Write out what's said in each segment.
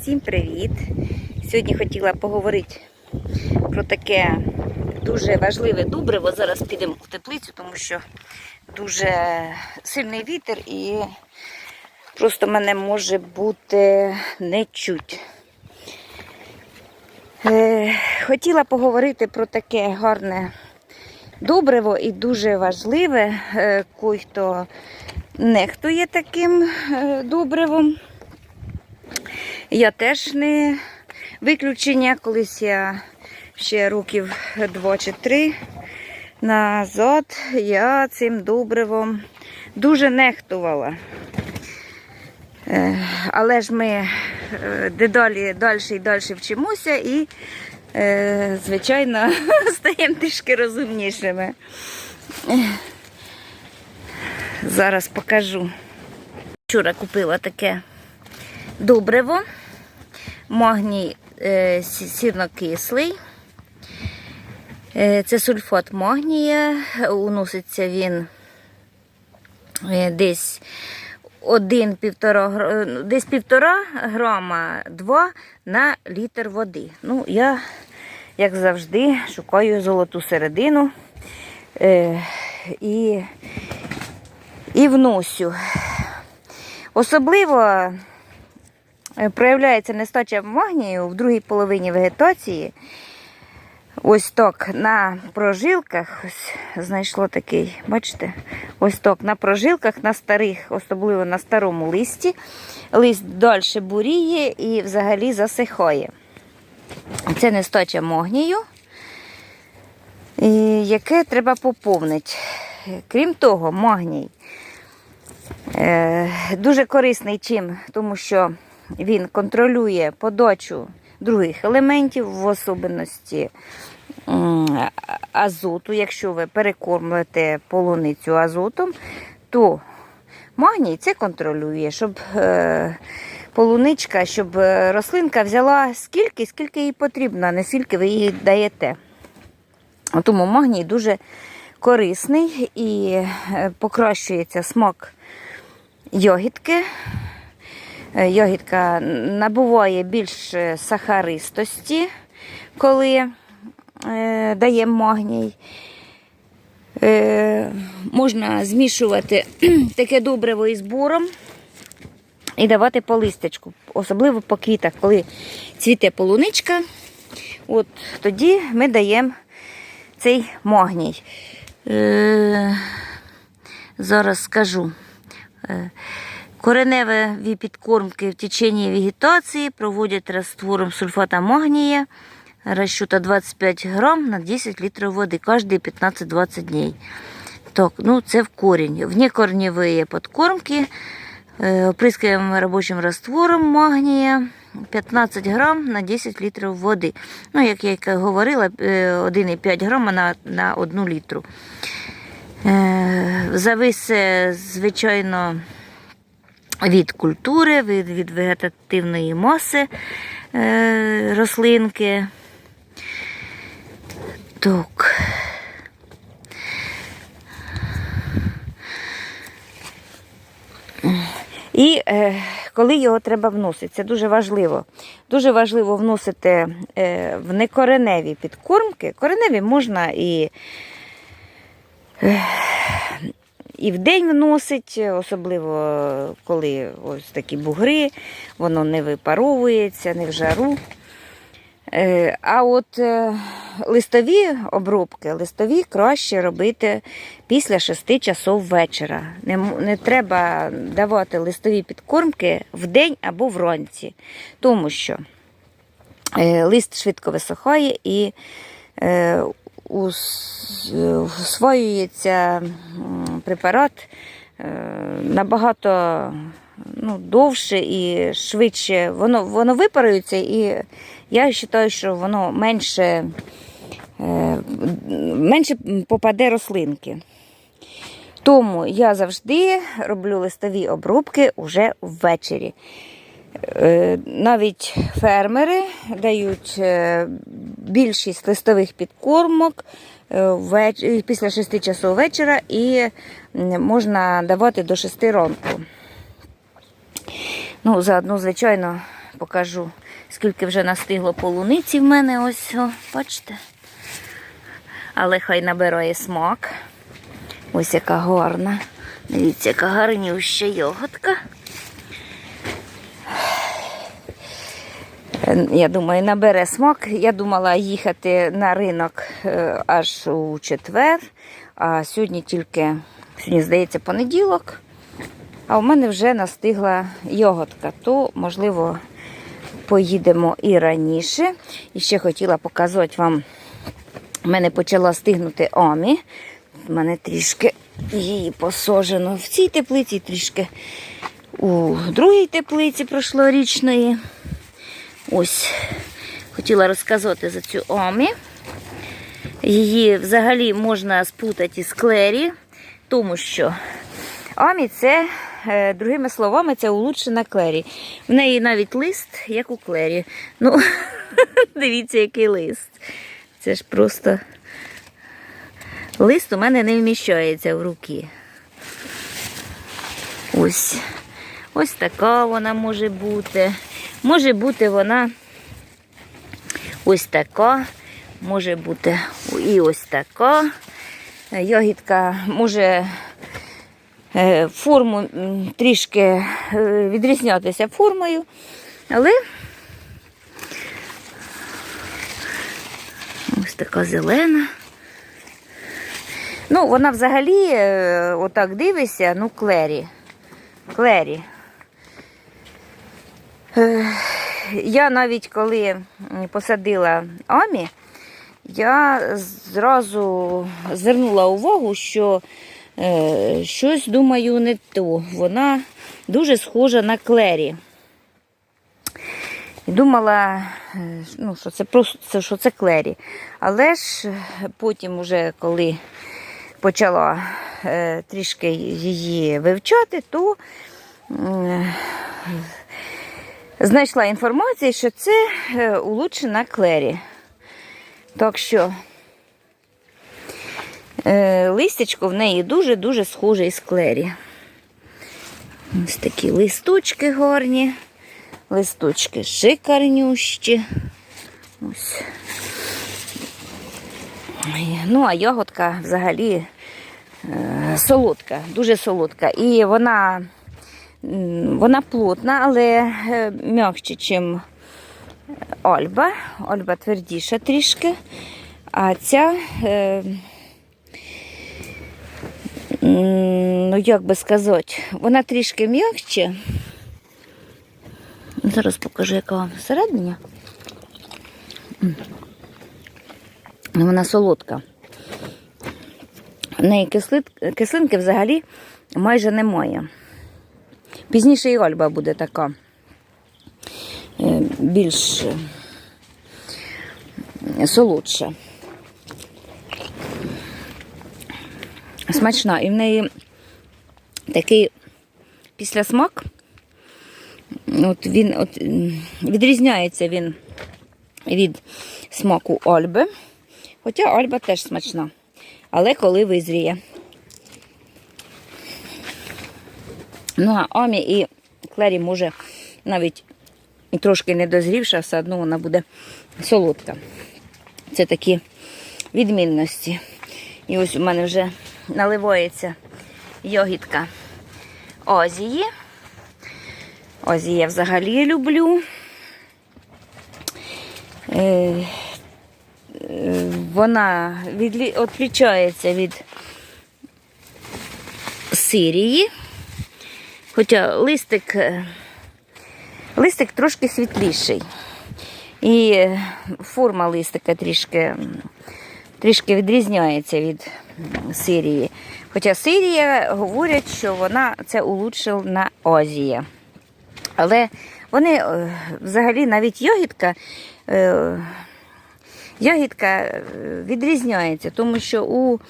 Всім привіт! Сьогодні хотіла поговорити про таке дуже важливе добриво. Зараз підемо в теплицю, тому що дуже сильний вітер і просто мене може бути не чуть. Е, хотіла поговорити про таке гарне добриво і дуже важливе. Е, Кой хто нехтує таким е, добривом. Я теж не виключення. Колись я ще років два чи три назад я цим добривом дуже нехтувала. Е, Але ж ми е, дедалі далі і далі вчимося і, е, звичайно, стаємо трішки розумнішими. Зараз покажу. Вчора купила таке добриво, магній е, сі- сірнокислий. Е, Це сульфат магнія. Уноситься він е, десь один півтора, гра- ну, десь півтора грама 2 на літр води. Ну, я, як завжди, шукаю золоту середину е, і, і вносю. Особливо е, проявляється нестача магнію в другій половині вегетації. Ось так на прожилках, ось знайшло такий, бачите, ось так на прожилках, на старих, особливо на старому листі. Лист далі буріє і взагалі засихає. Це нестача магнію, яке треба поповнити. Крім того, магній Е, Дуже корисний чим, тому що він контролює подачу других елементів, в особливості азоту. Якщо ви перекормлюєте полуницю азотом, то магній це контролює, щоб е, полуничка, щоб е, рослинка взяла скільки, скільки їй потрібно, не скільки ви їй даєте. Тому магній дуже корисний і е, покращується смак йогітки. Е, Йогітка набуває більш сахаристості, коли е, дає магній. Е, можна змішувати таке добриво із буром і давати по листячку, особливо по квітах, коли цвіте полуничка. От тоді ми даємо цей магній. Е, зараз скажу. Е, Кореневі підкормки в течение вегетації проводять раствором сульфата магнія, расчета 25 грам на 10 літрів води кожні 15-20 днів. Так, ну це в корінь. Внекорневые подкормки э, опрыскиваем рабочим раствором магнія 15 грам на 10 літрів води. Ну, як я й говорила, е, 1,5 грама на, на 1 літру. Е, Зависе, звичайно, від культури, від, від вегетативної маси е, рослинки. Так. І е, коли його треба вносити, це дуже важливо. Дуже важливо вносити е, в некореневі підкормки. Кореневі можна і і вдень вносить, особливо коли ось такі бугри, воно не випаровується, не в жару. Е, А от е, листові обробки, листові краще робити після 6 часов вечора. Не, не треба давати листові підкормки вдень або вранці, тому що е, лист швидко висохає і усвоюється препарат е, набагато ну, довше і швидше. Воно, воно випарується, і я вважаю, що воно менше, е, менше попаде рослинки. Тому я завжди роблю листові обробки уже ввечері. Е, Навіть фермери дають е, більшість листових підкормок е, після 6 часов вечора і можна давати до 6 ранку. Ну, заодно, звичайно, покажу, скільки вже настигло полуниці в мене. Ось, бачите. Але хай набирає смак. Ось яка гарна. Дивіться, яка гарнюща йоготка. Я думаю, набере смак. Я думала їхати на ринок е, аж у четвер, а сьогодні тільки, сьогодні, здається, понеділок. А у мене вже настигла йоготка, то, можливо, поїдемо і раніше. І ще хотіла показати вам, у мене почала стигнути омі. У мене трішки її посожено в цій теплиці, трішки у другій теплиці прошлорічної. Ось, хотіла розказати за цю омі. Її взагалі можна спутати із клері, тому що омі це, е, другими словами, це улучшена клері. В неї навіть лист, як у клері. Ну, дивіться, який лист. Це ж просто лист у мене не вміщається в руки. Ось. Ось така вона може бути. Може бути вона ось така, може бути і ось така. Ягідка може е, форму трішки е, відрізнятися формою, але ось така зелена. Ну, вона взагалі, е, отак дивишся, ну, клері. Клері. Я навіть коли посадила Амі, я зразу звернула увагу, що е, щось, думаю, не то. Вона дуже схожа на клері. Думала, е, ну, що це просто що це клері. Але ж е, потім, уже коли почала е, трішки її вивчати, то е, знайшла інформацію, що це е, улучшена клері. Так що е, листячко в неї дуже-дуже схоже із клері. Ось такі листочки гарні, листочки шикарнющі. Ось. Ну, а ягодка взагалі е, солодка, дуже солодка. І вона, вона плотна, але е, м'якше, ніж Альба. Альба твердіша трішки. А ця, е, ну як би сказати, вона трішки м'якше. Зараз покажу, яка вона всередині. Вона солодка. В неї кислинки взагалі майже немає. Пізніше і Альба буде така е, більш е, солодша. Смачна. І в неї такий післясмак. От він от, відрізняється він від смаку Альби. Хоча Альба теж смачна. Але коли визріє. Ну, а Амі і Клері може навіть трошки не дозрівша, все одно вона буде солодка. Це такі відмінності. І ось у мене вже наливається йогітка Озії. Озії я взагалі люблю. Е, Вона відлі... відлічається від Сирії. Хоча листик, е, листик трошки світліший. І е, форма листика трішки, трішки відрізняється від Сирії. Хоча Сирія говорять, що вона це улучшена Азія. Але вони е, взагалі навіть йогітка, е, йогітка е, відрізняється, тому що у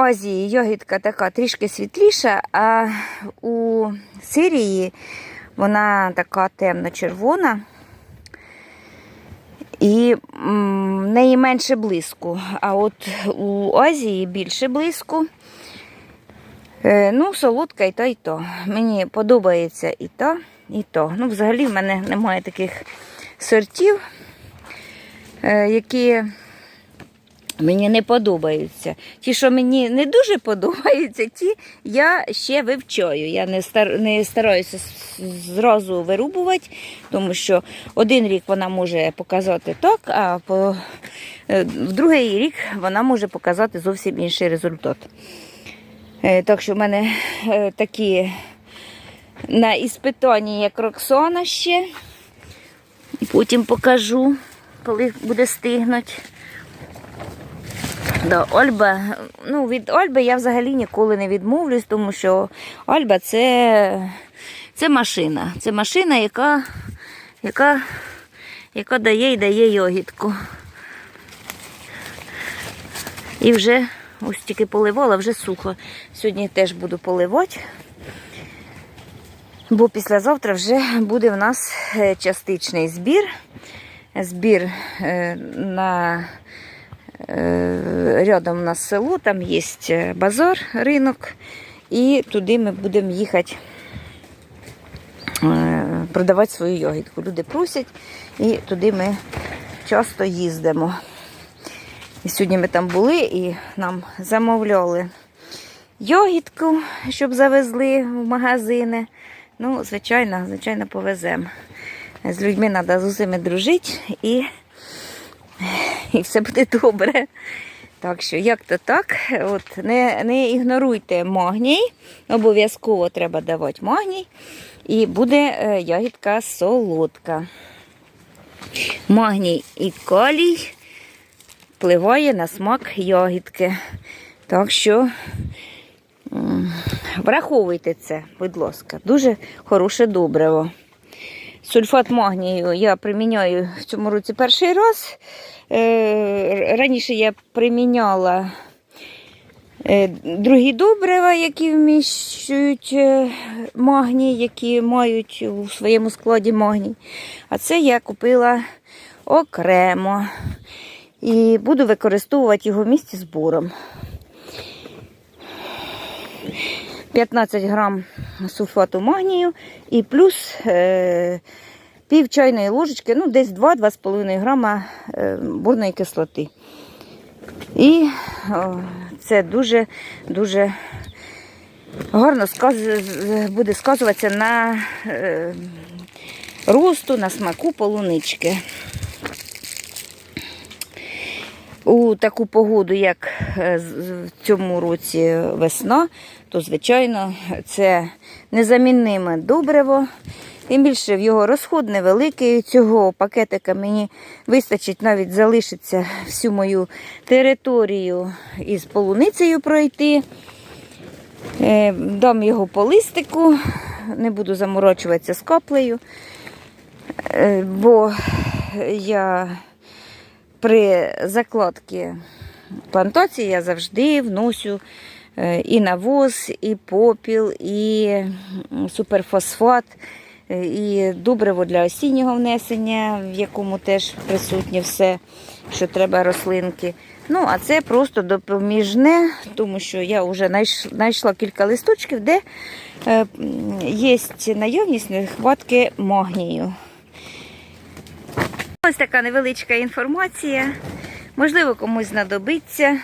Азії йогітка така трішки світліша, а у Сирії вона така темно-червона. І в неї менше блиску. А от у Азії більше блиску. Е, ну, солодка і то, і то. Мені подобається і то. і то. Ну, взагалі в мене немає таких сортів, е, які мені не подобаються. Ті, що мені не дуже подобаються, ті я ще вивчаю. Я не, стар, не стараюся зразу вирубувати, тому що один рік вона може показати так, а по, е, в другий рік вона може показати зовсім інший результат. Е, Так що в мене е, такі на іспитанні як Роксона ще. Потім покажу, коли буде стигнути. Да, Ольба, ну від Ольби я взагалі ніколи не відмовлюсь, тому що Ольба це, це машина. Це машина, яка, яка, яка дає і дає йогітку. І вже ось тільки поливала, вже сухо. Сьогодні теж буду поливати. Бо післязавтра вже буде в нас е, частичний збір. Збір е, на рядом у нас село, там є е, базар, ринок, і туди ми будемо їхати е, продавати свою йогітку. Люди просять, і туди ми часто їздимо. І сьогодні ми там були і нам замовляли йогітку, щоб завезли в магазини. Ну, звичайно, звичайно, повеземо. З людьми треба з усіми дружити і, і все буде добре. Так що, як то так, от, не, не ігноруйте магній, обов'язково треба давати магній, і буде е, ягідка солодка. Магній і калій впливає на смак ягідки. Так що враховуйте це, будь ласка, дуже хороше добриво. Сульфат магнію я приміняю в цьому році перший раз. Е, Раніше я приміняла е, другі добрива, які вміщують е, магній, які мають у своєму складі магній. А це я купила окремо і буду використовувати його в місці з 15 грам сульфату магнію і плюс е, пів чайної ложечки, ну десь 2-2,5 грама е, бурної кислоти. І це дуже-дуже гарно буде сказуватися на е, росту, на смаку полунички. У таку погоду, як е, в цьому році весна, то, звичайно, це незамінниме добриво. Тим більше в його розход невеликий. Цього пакетика мені вистачить навіть залишиться всю мою територію із полуницею пройти. Е, Дам його по листику, не буду заморочуватися з каплею, е, бо я при закладці плантації я завжди вносю е, і навоз, і попіл, і суперфосфат, е, і добриво для осіннього внесення, в якому теж присутнє все, що треба рослинки. Ну, а це просто допоміжне, тому що я вже знайшла кілька листочків, де е, є наявність нехватки магнію. Ось така невеличка інформація. Можливо, комусь знадобиться.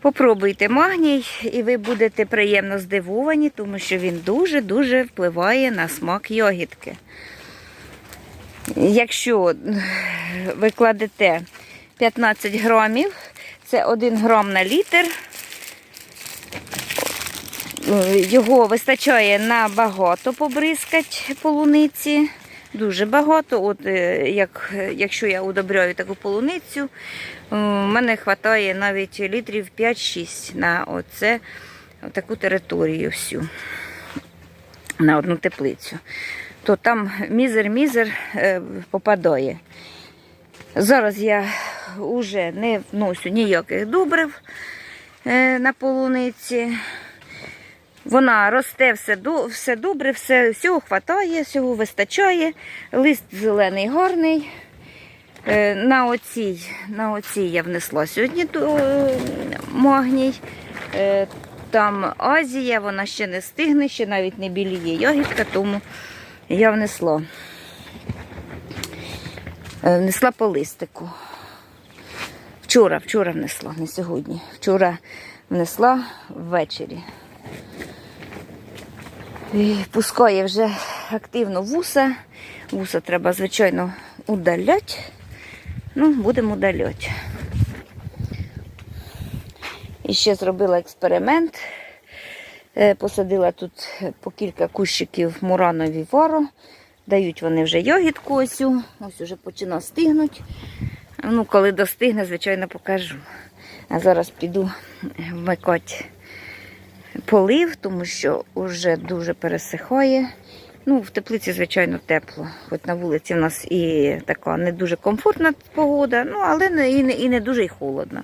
Попробуйте магній, і ви будете приємно здивовані, тому що він дуже-дуже впливає на смак йогітки. Якщо ви кладете 15 грамів, це 1 грам на літр. Його вистачає на багато побризкать полуниці. Дуже багато. От, е, як, якщо я удобряю таку полуницю, у мене вистачає навіть літрів 5-6 на оце, таку територію всю, на одну теплицю. То там мізер-мізер е, попадає. Зараз я вже не вношу ніяких добрив е, на полуниці. Вона росте все, все добре, все, всього хватає, всього вистачає. Лист зелений гарний. Е, На оцій, на оцій я внесла сьогодні е, магній. Е, Там Азія, вона ще не стигне, ще навіть не біліє ягідка, тому я внесла. Внесла по листику. Вчора, вчора внесла, не сьогодні. Вчора внесла ввечері. Пускає вже активно вуса. Вуса треба, звичайно, удаляти. Ну, будемо удаляти. І ще зробила експеримент. Е, Посадила тут по кілька кущиків муранові варо. Дають вони вже йогітку ось. цю. Ось уже почина стигнуть. Ну, коли достигне, звичайно, покажу. А зараз піду вмикати полив, тому що вже дуже пересихає. Ну, в теплиці, звичайно, тепло. Хоч на вулиці в нас і така не дуже комфортна погода, ну, але і, не, і не дуже й холодно.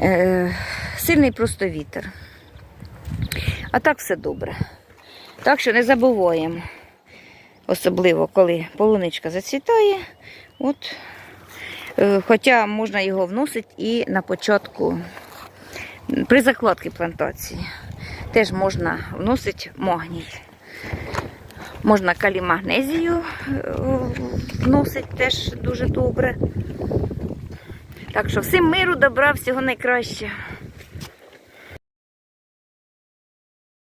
Е, сильний просто вітер. А так все добре. Так що не забуваємо. Особливо, коли полуничка зацвітає. От, е, хоча можна його вносити і на початку, при закладці плантації. Теж можна вносити магній. Можна калімагнезію е, вносити теж дуже добре. Так що всім миру, добра, всього найкращого.